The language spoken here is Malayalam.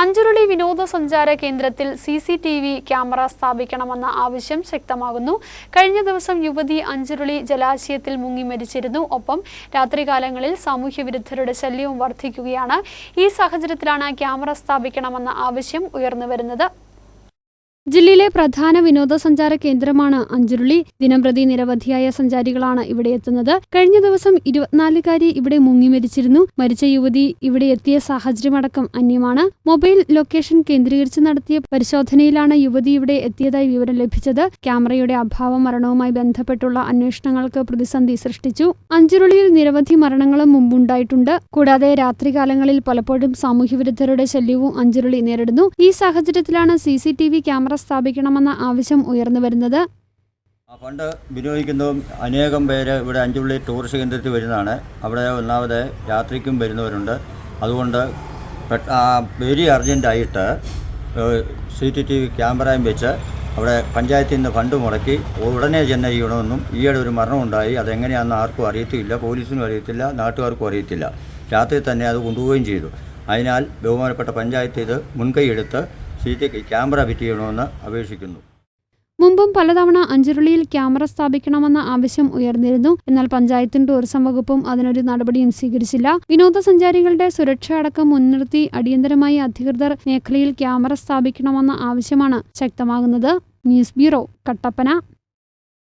അഞ്ചുരുളി വിനോദസഞ്ചാര കേന്ദ്രത്തിൽ C C T V camera സ്ഥാപിക്കണമെന്ന ആവശ്യം ശക്തമാകുന്നു. കഴിഞ്ഞ ദിവസം യുവതി അഞ്ചുരുളി ജലാശയത്തിൽ മുങ്ങി മരിച്ചിരുന്നു. ഒപ്പം രാത്രികാലങ്ങളിൽ സാമൂഹ്യവിരുദ്ധരുടെ ശല്യവും വർദ്ധിക്കുകയാണ് ഈ സാഹചര്യത്തിലാണ് ക്യാമറ സ്ഥാപിക്കണമെന്ന ആവശ്യം ഉയർന്നുവരുന്നത്. ജില്ലയിലെ പ്രധാന വിനോദസഞ്ചാര കേന്ദ്രമാണ് അഞ്ചുരുളി. ദിനംപ്രതി നിരവധിയായ സഞ്ചാരികളാണ് ഇവിടെ എത്തുന്നത്. കഴിഞ്ഞ ദിവസം ഇരുപത്തിനാലുകാരി ഇവിടെ മുങ്ങി മരിച്ചിരുന്നു. മരിച്ച യുവതി ഇവിടെ എത്തിയ സാഹചര്യമടക്കം അന്യമാണ്. മൊബൈൽ ലൊക്കേഷൻ കേന്ദ്രീകരിച്ച് നടത്തിയ പരിശോധനയിലാണ് യുവതി ഇവിടെ എത്തിയതായി വിവരം ലഭിച്ചത്. ക്യാമറയുടെ അഭാവം മരണവുമായി ബന്ധപ്പെട്ടുള്ള അന്വേഷണങ്ങൾക്ക് പ്രതിസന്ധി സൃഷ്ടിച്ചു. അഞ്ചുരുളിയിൽ നിരവധി മരണങ്ങളും മുമ്പുണ്ടായിട്ടുണ്ട്. കൂടാതെ രാത്രികാലങ്ങളിൽ പലപ്പോഴും സാമൂഹ്യവിരുദ്ധരുടെ ശല്യവും അഞ്ചുരുളി നേരിടുന്നു. ഈ സാഹചര്യത്തിലാണ് സി ക്യാമറ സ്ഥാപിക്കണമെന്ന ആവശ്യം ഉയർന്നു വരുന്നത്. ആ ഫണ്ട് വിനിയോഗിക്കുന്നതും അനേകം പേര് ഇവിടെ അഞ്ചുള്ളി ടൂറിസ്റ്റ് കേന്ദ്രത്തിൽ വരുന്നതാണ്. അവിടെ ഒന്നാമത് രാത്രിക്കും വരുന്നവരുണ്ട്. അതുകൊണ്ട് വെരി അർജന്റായിട്ട് സി ടി ടി വി ക്യാമറയും വെച്ച് അവിടെ പഞ്ചായത്തിൽ നിന്ന് ഫണ്ട് മുടക്കി ഉടനെ ചെന്ന് ചെയ്യണമെന്നും ഈയിടെ ഒരു മരണമുണ്ടായി. അതെങ്ങനെയാണെന്ന് ആർക്കും അറിയത്തില്ല പോലീസിനും അറിയത്തില്ല നാട്ടുകാർക്കും അറിയത്തില്ല. രാത്രി തന്നെ അത് കൊണ്ടുപോവുകയും ചെയ്തു. അതിനാൽ ബഹുമാനപ്പെട്ട പഞ്ചായത്ത് ഇത് മുൻകൈയെടുത്ത് സി ക്യാമറ ഫിറ്റ് അപേക്ഷിക്കുന്നു. മുമ്പും പലതവണ അഞ്ചുരുളിയിൽ ക്യാമറ സ്ഥാപിക്കണമെന്ന ആവശ്യം ഉയർന്നിരുന്നു. എന്നാൽ പഞ്ചായത്തും ടൂറിസം വകുപ്പും അതിനൊരു നടപടിയും സ്വീകരിച്ചില്ല. വിനോദസഞ്ചാരികളുടെ സുരക്ഷ അടക്കം മുൻനിർത്തി അടിയന്തരമായി അധികൃതർ മേഖലയിൽ ക്യാമറ സ്ഥാപിക്കണമെന്ന ആവശ്യമാണ് ശക്തമാകുന്നത്. News bureau Kattappana.